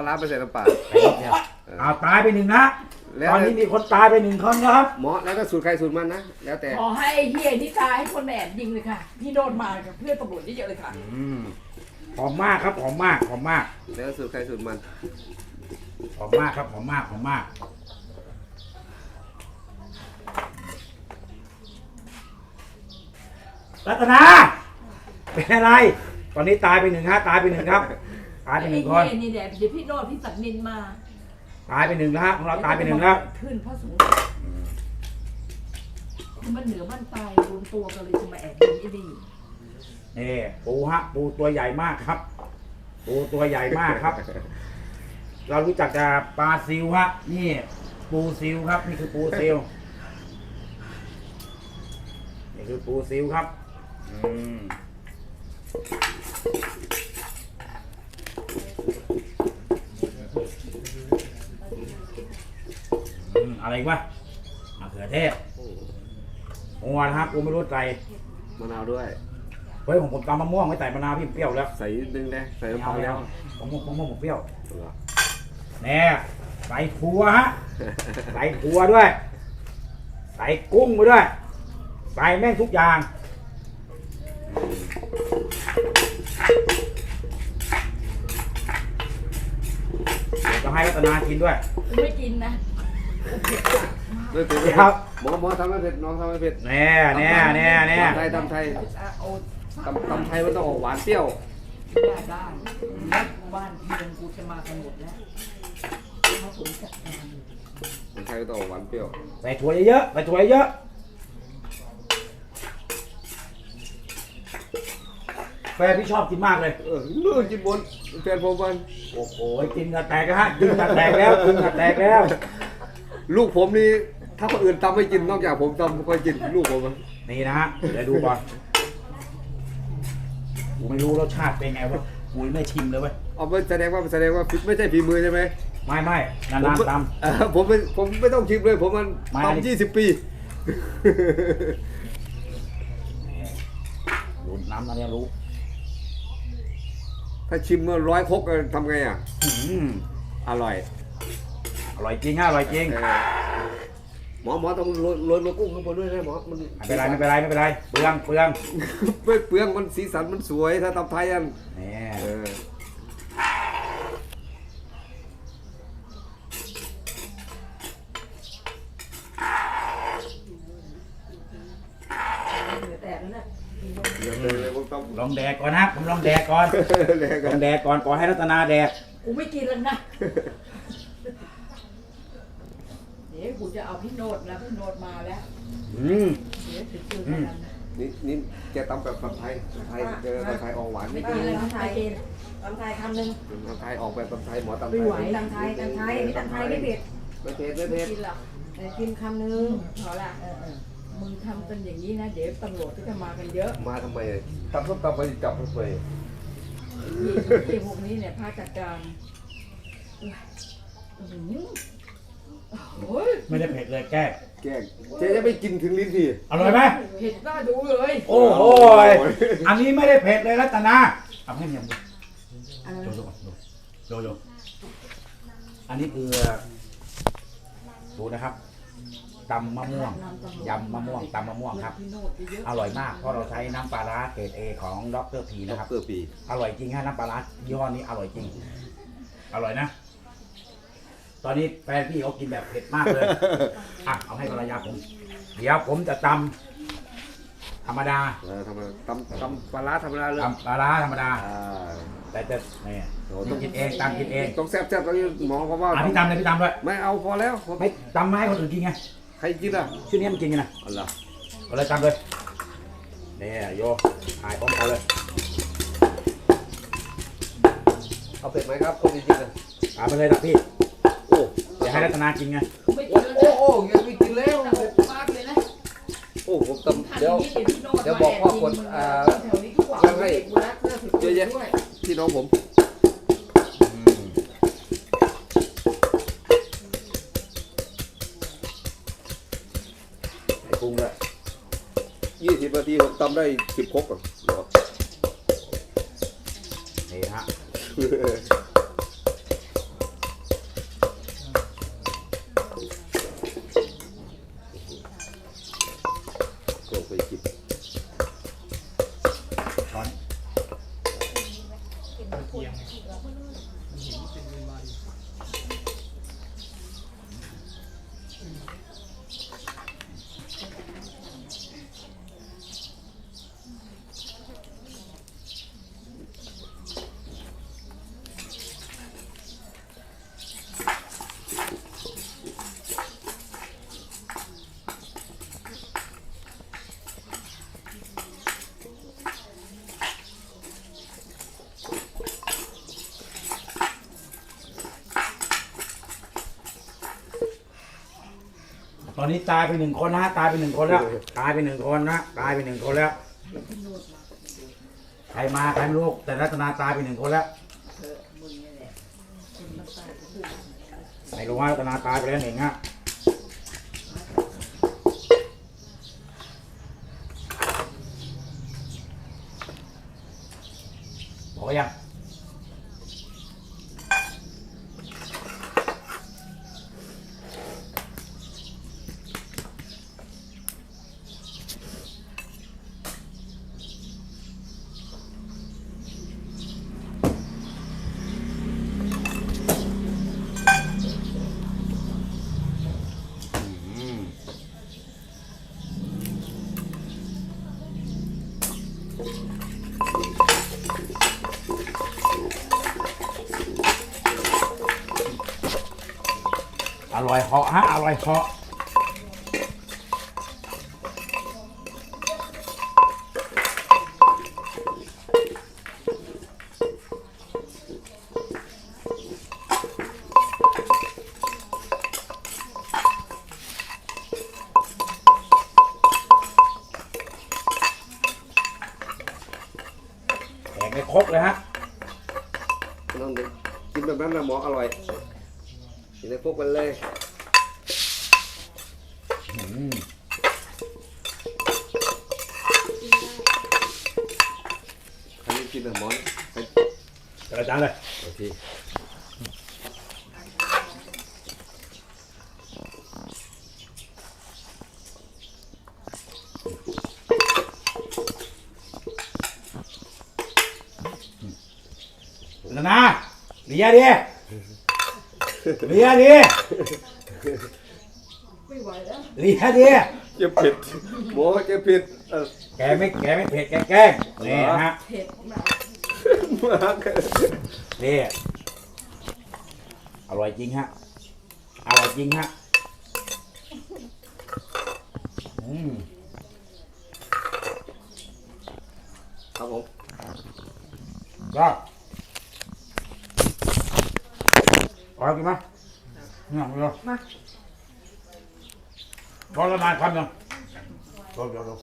ปลาร้าไปใส่น้ำปลาไปนิดเดียวเอาตายไปหนึ่งนะ แล้ว ตอนนี้มีคนตายไปหนึ่งคนนะครับหมอแล้วก็สูตรใครสูตรมันนะ แล้วแต่ ขอให้ไอ้เฮียนี่ตายให้คนแอบยิงเลยค่ะ พี่โนดมากับเพื่อนตำรวจเยอะๆเลยค่ะ อืมหอมมากครับหอมมากหอมมากแล้วสูตรใครสูตรมัน หอมมากครับหอมมากหอมมากรัตนาเป็นอะไร ตอนนี้ตายไปหนึ่งฮะตายไปหนึ่งครับ ตายไปหนึ่งคน ไอ้เฮียนี่แหละเดี๋ยวพี่โนดพี่ศักดินมาตายไปหนึ่งแล้วฮะของเราตายไปหนึ่งแล้วขึ้นเพราะสงสารมันเหนือมันตายรวมตัวกันเลยจะมาแอบยิงไอ้นี่นี่ปูฮะ ปูตัวใหญ่มากครับ ปูตัวใหญ่มากครับ เรารู้จักแต่ปลาซิวฮะ นี่ ปูซิวครับ นี่คือปูซิวนี่คือปูซิวครับ อืม อืมอะไรอีกวะมะเขือเทศหัวนะครับกูไม่รู้ใจมะนาวด้วย เฮ้ยผมผมตำมะม่วงไม่ใส่มะนาวพี่เปรี้ยวแล้วใส่นิดนึงนะใส่ไม่น้ำปเอาลาแล้แล้ววมะม่วงมะม่วงผมเปรี้ยวเหรอแน่ใส่ถั่วฮะ ใส่ถั่วด้วย ใส่กุ้งไปด้วย ใส่แม่งทุกอย่างเดี๋ยว จะให้รัตนากินด้วยกูไม่กินนะกูเผ็ดจัดมากไม่เผ็ดเดี๋ยวหมอหมอทำไม่เผ็ดน้องทำไม่เผ็ดแน่แน่แน่แน่ตำไทยตำไทยอะโอ้ตำตำไทยมันต้องออกหวานเปรี้ยวได้ได้บ้านเพียงกูจะมากันหมดแล้วเพราะผมจัดการตำไทยมันต้องออกหวานเปรี้ยวใส่ถั่วเยอะๆใส่ถั่วเยอะแฟนพี่ชอบกินมากเลย เออนู่นกินบนแฟนผมมันโอ้โหกินกระแตกแล้วฮะกินกระแตกแล้วกินกระแตกแล้ว ลูกผมนี่ถ้าคนอื่นตำไม่กินนอกจากผมตำไม่ค่อยกินลูกผมอะนี่นะฮะเดี๋ยวดูก่อนกูไม่รู้รสชาติเป็นไงวะกูยังไม่ชิมเลยเว้ยเอาไปแสดงว่าแสดงว่าไม่ใช่ฝีมือใช่ไหมไม่ไม่นานผมๆตเออผมไม่ผมไม่ต้องชิมเลย ผมมันไม่อันนี้ทำยี่สิบปีำดูน้ำตอนนี้รู้ ถ้าชิมเมื่อร้อยครกทำไงอะอื้อหืออร่อยอร่อยจริงฮะอร่อยจริงเออหมอหมอต้องโรยโรยมากุ้งข้างบนด้วยนะหมอมันไม่เป็นไรไม่เป็นไรไม่เป็นไรเปลืองเปลืองไม่เปลืองมันสีสันมันสวยถ้าตำไทยอันนี่เออเหลือแต่แล้วน่ะเดี๋ยวเลยเลยผมต้องลองแดกก่อนนะผมลองแดกก่อนแลกลกัอนงแดกก่อนขอให้รัตนาแดกกูไม่กินแล้วนะ เดี๋ยวกูจะเอาพี่โนดแล้วพี่โนดมาแล้วอืมเดี๋ยวจะเจอกันนะนี่นี่แกตำแบบตำไทยตำไทยเจอตำไทยออกหวานไม่นิดกินึนงแล้วไม่กินตำไทยคำหนึ่งตำไทยออกแบบตำไทยหมอตำไทไม่ยไหวตำไทยตำไทยอันนี้ตำไทยไม่เผ็ดไม่เผ็ดไม่ไม่เผ็ดกินหรอกแต่กินคำหนึ่งพอละเออเออ มึงทำเป็นอย่างนี้นะ เดี๋ยวตำรวจก็จะมากันเยอะมาทำไมตำส้มตำไปจับทำไมยี่ยี่พวกนี้เนี่ยพาจัดการอื้อหือโอ้ยไม่ได้เผ็ดเลยแก้แกล้งเจ๊จะไม่กินถึงลิ้นทีอร่อยไหมเผ็ดน่าดูเลยโอ้โหอันนี้ไม่ได้เผ็ดเลยรัตนาเอาให้เมียมดูอะไรโยโยโยโยอันนี้คือดูนะครับ ตำมะม่วงยำมะม่วงตำมะม่วงครับพี่โนดเยอะอร่อยมากเพราะเราใช้น้ำปลาร้าเกรดเอของดรพีนะนะคครัรับบเพื่อปีอร่อยจริงฮะน้ำปลาร้ายี่ห้อนี้อร่อยจริง อร่อยนะ ตอนนี้แฟนพี่เขากินแบบเผ็ดมากเลยอะเอาให้ภรรยาผม เดี๋ยวผมจะตำธรรมดาเออทำไมตำตำปลาร้าธรรมดาเลยตำปลาร้าธรรมดา อ่าแต่จะเนี่ยโอ้ต้องกินเองตำกินเองต้องแซ่บแซ่บตรงนี้หมอเขาว่าอะพี่ตำเลยพี่ตำด้วยไม่เอาพอแล้วไม่ตำมาให้คนอื่นกินไง ใครกินอะชื่อนี้มันกินไงนะอ๋อเหรอเอาเลยตำเลยเนี่ยโยถ่ายพร้อมเอาเลย เอาเป็ดไหมครับต้องจริงๆนะตามไปเลยนะพี่โอ้อย่าให้รัตนากินไงๆไม่กิโอ้นแล้วโอ้นะโอ้ยังไม่กินแล้วแต่อกมากเลยนะโอ้ผมตำทานเดี๋ยวอย่างนี้เดี๋ยวพี่โนดเดี๋ยวบอกพ่อกดมาอ่าแถวนี้ทุกวันยังไงกูรักเสื้อถือเยอะแยะด้วยพี่น้องผม ไอ้กุ้งด้วยยี่สิบนาทีผมตำได้สิบครกอะนี่ฮะ อนนี้ตายไปหนึ่งคนนะตายไปหนึ่งคนแล้ว ตายไปหนึ่งคนนะตายไปหนึ่งคนแล้วใครมาใครไม่รู้แต่รัตนาตายไปหนึ่งคนแล้วไม่รู้ว่ารัตนาตายไปแล้วหนึ่งฮะ ร่อยเหาะฮะอร่อยเหาะแขกไม่ครบเลยฮะน้องด็กกินแบบนั้นนะหมออร่อย กินในพวกมันเลยอืมใครไม่กินนะหมอไปกระจานเลยโอเคนานาเลียดิ เลียดิไม่ไหวแล้วเลียดิเจ็บผิดหมอเจ็บผิดเออแกไม่แกไม่เผ็ดแกแกล้งนี่ฮะเผ็ดมากมากนี่อร่อยจริงฮะอร่อยจริงฮะอืมครับผมก็อ ร่อยกินไหมเนี่ยเดี๋ยวมาพอละนานคำยังเดี๋ยวเดี๋ยวเดี๋ยว